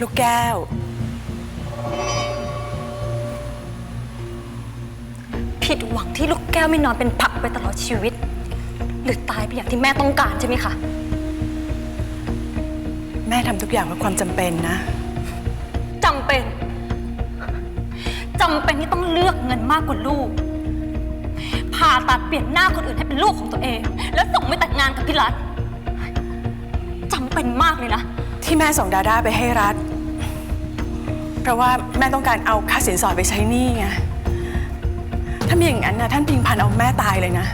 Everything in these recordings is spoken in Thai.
ลูกแก้ว ผิดหวังที่ลูกแก้วไม่นอนเป็นผักไปตลอดชีวิต หรือตายไปอย่างที่แม่ต้องการใช่ไหมคะ แม่ทำทุกอย่างเพราะความจำเป็นนะ จำเป็น จำเป็นที่ต้องเลือกเงินมากกว่าลูก ผ่าตัดเปลี่ยนหน้าคนอื่นให้เป็นลูกของตัวเอง แล้วส่งไม่แต่งงานกับพี่รัฐจำเป็นมากเลยนะ ที่แม่ส่งดาด้าไปให้รัฐ เพราะว่าแม่ต้องการเอาค่าสินสอดไปใช้หนี้ไง ถ้ามีอย่างนั้นนะท่านพิงพันเอาแม่ตายเลยนะ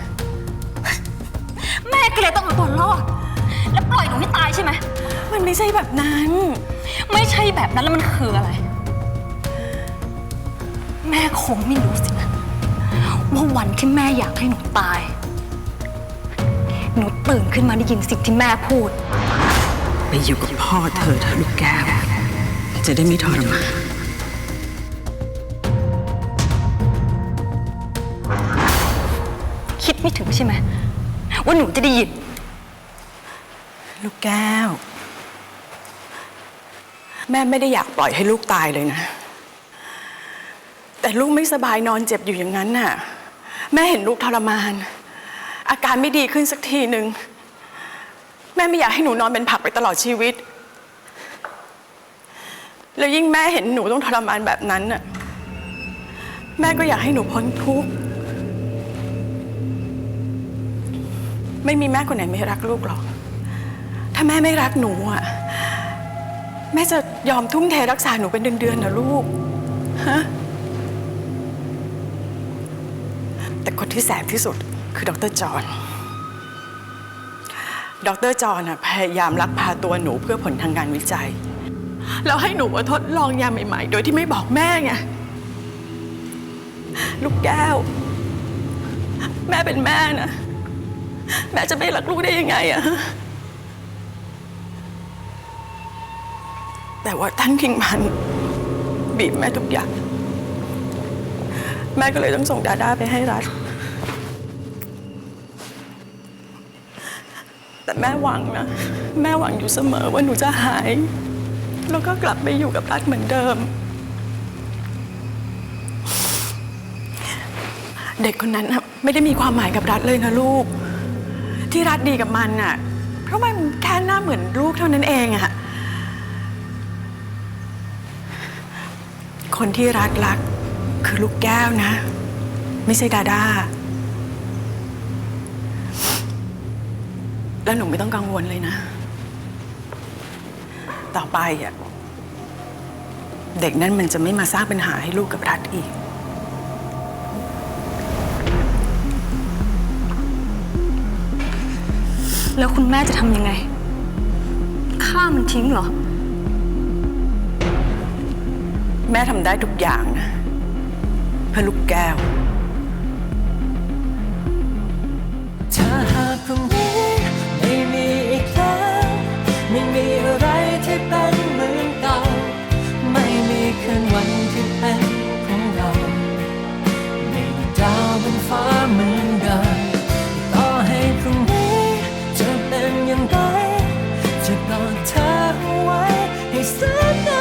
แม่ก็เลยต้องเอาตัวรอด และปล่อยหนูให้ตายใช่ไหม มันไม่ใช่แบบนั้น ไม่ใช่แบบนั้นแล้วมันคืออะไร แม่คงไม่รู้สินะว่าวันที่แม่อยากให้หนูตาย หนูตื่นขึ้นมาได้ยินสิ่งที่แม่พูด ไปอยู่กับพ่อเธอเถอะลูกแก้ว จะได้ไม่ทรมานคิดไม่ถึงใช่ไหมว่าหนูจะได้ยิน ลูกแก้ว แม่ไม่ได้อยากปล่อยให้ลูกตายเลยนะ แต่ลูกไม่สบายนอนเจ็บอยู่อย่างนั้นน่ะ แม่เห็นลูกทรมาน อาการไม่ดีขึ้นสักทีหนึ่ง แม่ไม่อยากให้หนูนอนเป็นผักไปตลอดชีวิต แล้วยิ่งแม่เห็นหนูต้องทรมานแบบนั้นน่ะ แม่ก็อยากให้หนูพ้นทุกข์ ไม่มีแม่คนไหนไม่รักลูกหรอก ถ้าแม่ไม่รักหนูอะ แม่จะยอมทุ่มเทรักษาหนูเป็นเดือนๆนะลูก ฮะ แต่คนที่แสบที่สุดคือดรจอห์น ดรจอห์นพยายามลักพาตัวหนูเพื่อผลทางการวิจัย แล้วให้หนูมาทดลองยาใหม่ ๆ โดยที่ไม่บอกแม่ไง ลูกแก้ว แม่เป็นแม่นะ แม่จะไม่รักลูกได้ยังไงอะแต่ว่าท่านคิงพันบีบแม่ทุกอย่าง แม่ก็เลยต้องส่งดาด้าไปให้รัฐ แต่แม่หวังนะ แม่หวังอยู่เสมอว่าหนูจะหาย แล้วก็กลับไปอยู่กับรัฐเหมือนเดิม เด็กคนนั้นน่ะไม่ได้มีความหมายกับรัฐเลยนะลูก ที่รัฐดีกับมันน่ะ เพราะมันแค่หน้าเหมือนลูกเท่านั้นเองอะคนที่รัฐรักคือลูกแก้วนะ ไม่ใช่ดาดา แล้วหนูไม่ต้องกังวลเลยนะ ต่อไปอะเด็กนั้นมันจะไม่มาสร้างปัญหาให้ลูกกับรัฐอีก แล้วคุณแม่จะทำยังไงฆ่ามันทิ้งเหรอ แม่ทำได้ทุกอย่างนะ เพื่อลูกแก้วถ้า อย่างไรจะกอดเธอเอาไว้ให้แสนน